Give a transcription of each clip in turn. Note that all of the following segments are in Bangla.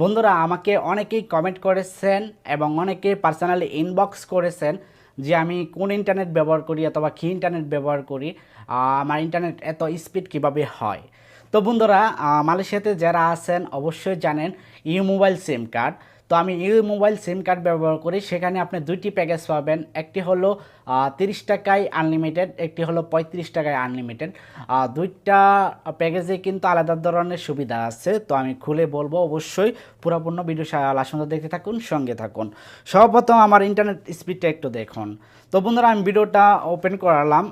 বন্ধুরা, আমাকে অনেকেই কমেন্ট করেছেন এবং অনেকে পার্সোনালি ইনবক্স করেছেন যে আমি কোন ইন্টারনেট ব্যবহার করি অথবা কী ইন্টারনেট ব্যবহার করি আমার ইন্টারনেট এত স্পিড কীভাবে হয়? তো বন্ধুরা মালয়েশিয়াতে যারা আছেন, অবশ্যই জানেন ই মোবাইল সিম কার্ড তো আমি ইউ মোবাইল সিম কার্ড ব্যবহার করি, সেখানে আপনি দুইটি প্যাকেজ পাবেন। একটি হলো তিরিশ টাকায় আনলিমিটেড একটি হলো পঁয়ত্রিশ টাকায় আনলিমিটেড দুইটা প্যাকেজে কিন্তু আলাদা ধরনের সুবিধা আছে। তো আমি খুলে বলব, অবশ্যই পুরোপূর্ণ ভিডিও লাস্ট দেখতে থাকুন, সঙ্গে থাকুন। সর্বপ্রথম আমার ইন্টারনেট স্পিডটা একটু দেখুন। তো বন্ধুরা, আমি ভিডিওটা ওপেন করালাম।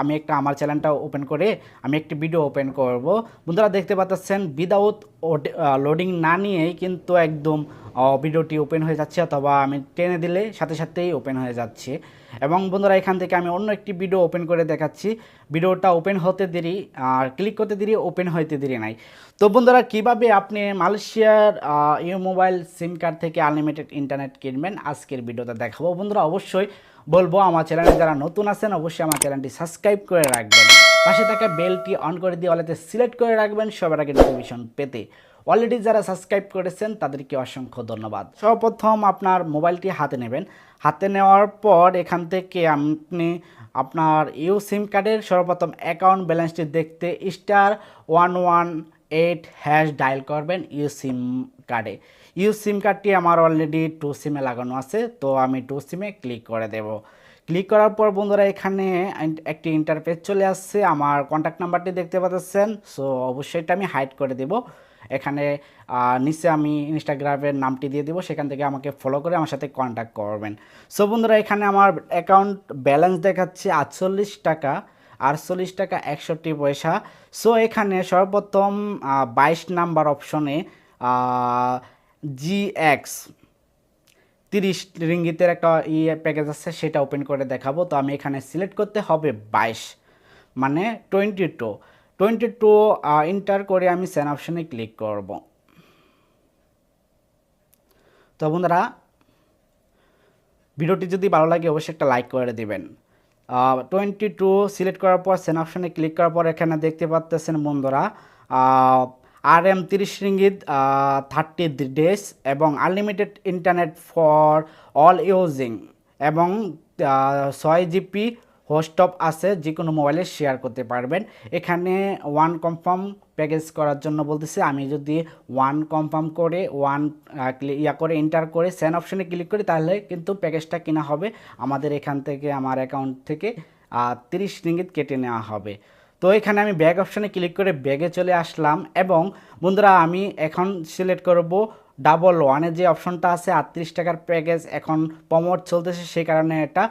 আমি একটা, আমার চ্যানেলটা ওপেন করে আমি একটি ভিডিও ওপেন করব। বন্ধুরা, দেখতে পাচ্ছেন উইদাউট লোডিং না নিয়েই কিন্তু একদম ভিডিওটি ওপেন হয়ে যাচ্ছে অথবা আমি টেনে দিলে সাথে সাথেই ওপেন হয়ে যাচ্ছে। এবং বন্ধুরা, এখান থেকে আমি অন্য একটি ভিডিও ওপেন করে দেখাচ্ছি। ভিডিওটা ওপেন হতে দেরি, আর ক্লিক করতে দেরি ওপেন হতে দেরি নাই। তো বন্ধুরা, কীভাবে আপনি মালয়েশিয়ার ইউ মোবাইল সিম কার্ড থেকে আনলিমিটেড ইন্টারনেট কিনবেন, আজকের ভিডিওটা দেখাবো। বন্ধুরা, অবশ্যই বলব, আমার চ্যানেলে যারা নতুন আছেন, অবশ্যই আমার চ্যানেলটি সাবস্ক্রাইব করে রাখবেন। পাশে থাকা বেলটি অন করে দিয়ে অলেতে সিলেক্ট করে রাখবেন। সবার আগে নোটিফিকেশন পেতে অলরেডি যারা সাবস্ক্রাইব করেছেন, তাদেরকে অসংখ্য ধন্যবাদ। সর্বপ্রথম আপনার মোবাইলটি হাতে নেবেন। হাতে নেওয়ার পর এখান থেকে আপনি আপনার ইউ সিম কার্ডের সর্বপ্রথম অ্যাকাউন্ট ব্যালেন্সটি দেখতে star one one eight hash dial করবেন ইউ সিম কার্ডে। ইউ সিম কার্ডটি আমার অলরেডি টু সিমে লাগানো আছে, তো আমি টু সিমে ক্লিক করে দেব। ক্লিক করার পর বন্ধুরা এখানে একটি ইন্টারফেস চলে আসছে, আমার কন্ট্যাক্ট নাম্বারটি দেখতে পাচ্ছেন সো অবশ্যই এটা আমি হাইড করে দেব। এখানে নিচে আমি ইনস্টাগ্রামের নামটি দিয়ে দেবো, সেখান থেকে আমাকে ফলো করে আমার সাথে কন্ট্যাক্ট করবেন। সো বন্ধুরা এখানে আমার অ্যাকাউন্ট ব্যালেন্স দেখাচ্ছে আটচল্লিশ টাকা। আটচল্লিশ টাকা একষট্টি পয়সা। সো এখানে সর্বপ্রথম বাইশ নাম্বার অপশনে জি এক্স তিরিশ রিঙ্গিতের একটা ইয়ে প্যাকেজ আছে, সেটা ওপেন করে দেখাবো। তো আমি এখানে সিলেক্ট করতে হবে বাইশ মানে twenty two twenty two enter করে আমি সেন অপশনে ক্লিক করব। তো বন্ধুরা, ভিডিওটি যদি ভালো লাগে, অবশ্যই একটা লাইক করে দিবেন। টোয়েন্টি টু সিলেক্ট করার পর সেন অপশনে ক্লিক করার পর এখানে দেখতে পাচ্তেছেন বন্ধুরা আর এম তিরিশ রিঙ্গিত থার্টি ডেজ এবং unlimited internet for all using এবং ছয় জিপি হোস্টপ আছে যে কোনো মোবাইলে শেয়ার করতে পারবেন। এখানে ওয়ান কনফার্ম প্যাকেজ করার জন্য বলতেছে, আমি যদি ওয়ান কনফার্ম করে ওয়ান ইয়া করে এন্টার করে সেন অপশানে ক্লিক করি, তাহলে কিন্তু প্যাকেজটা কেনা হবে। আমাদের এখান থেকে, আমার অ্যাকাউন্ট থেকে তিরিশ রিঙ্গিত কেটে নেওয়া হবে। তো এখানে আমি ব্যাগ অপশানে ক্লিক করে ব্যাগে চলে আসলাম এবং বন্ধুরা, আমি এখন সিলেক্ট করব ডাবল ওয়ানের যে অপশনটা আছে, আটত্রিশ টাকার প্যাকেজ এখন প্রমোট চলতেছে সেই কারণে এটা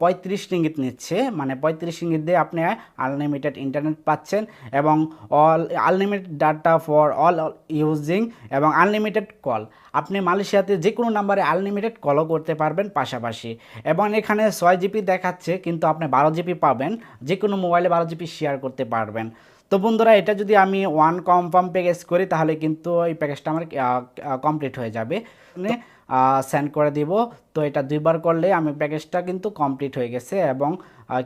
পঁয়ত্রিশ রিঙ্গিত নিচ্ছে। মানে পঁয়ত্রিশ রিঙ্গিত দিয়ে আপনি আনলিমিটেড ইন্টারনেট পাচ্ছেন এবং all unlimited data for all using এবং আনলিমিটেড কল আপনি মালয়েশিয়াতে যে কোনো নাম্বারে আনলিমিটেড কলও করতে পারবেন পাশাপাশি। এবং এখানে ছয় জিবি দেখাচ্ছে, কিন্তু আপনি বারো জিবি পাবেন যে কোনো মোবাইলে বারো জিবি শেয়ার করতে পারবেন। তো বন্ধুরা, এটা যদি আমি ওয়ান কনফার্ম প্যাকেজ করি, তাহলে কিন্তু এই প্যাকেজটা আমার কমপ্লিট হয়ে যাবে। সেন্ড করে দিব। তো এটা দুইবার করলে আমি প্যাকেজটা কিন্তু কমপ্লিট হয়ে গেছে এবং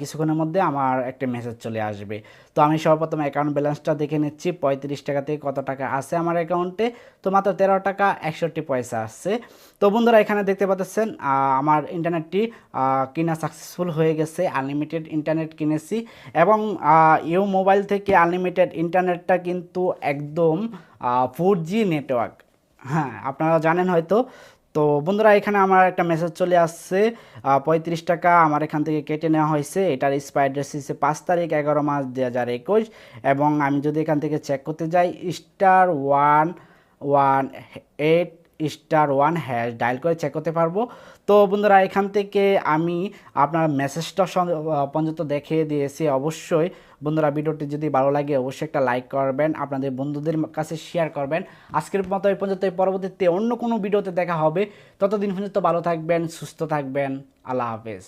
কিছুক্ষণের মধ্যে আমার একটা মেসেজ চলে আসবে। তো আমি সর্বপ্রথম অ্যাকাউন্ট ব্যালেন্সটা দেখে নিচ্ছি, পঁয়ত্রিশ টাকা থেকে কত টাকা আছে আমার অ্যাকাউন্টে তো মাত্র তেরো টাকা একষট্টি পয়সা আসছে তো বন্ধুরা, এখানে দেখতে পাচ্ছেন আমার ইন্টারনেটটি কিনা সাকসেসফুল হয়ে গেছে। আনলিমিটেড ইন্টারনেট কিনেছি এবং ইউ মোবাইল থেকে আনলিমিটেড ইন্টারনেটটা কিন্তু একদম ফোর জি নেটওয়ার্ক হ্যাঁ আপনারা জানেন হয়তো। তো বন্ধুরা, এখানে আমার একটা মেসেজ চলে আসছে। পঁয়ত্রিশ টাকা আমার এখান থেকে কেটে নেওয়া হয়েছে। এটার এক্সপায়ার ডেট হচ্ছে পাঁচ তারিখ এগারো মাস দু হাজার একুশ। এবং আমি যদি এখান থেকে চেক করতে যাই star one one eight star one hash dial করে চেক করতে পারব। তো বন্ধুরা, এখান থেকে আমি আপনার মেসেজটা পর্যন্ত দেখিয়ে দিয়েছি। অবশ্যই বন্ধুরা, ভিডিওটি যদি ভালো লাগে, অবশ্যই একটা লাইক করবেন, আপনাদের বন্ধুদের কাছে শেয়ার করবেন। আজকের মতো এই পর্যন্ত পরবর্তীতে অন্য কোনো ভিডিওতে দেখা হবে। ততদিন পর্যন্ত ভালো থাকবেন, সুস্থ থাকবেন। আল্লাহ হাফেজ।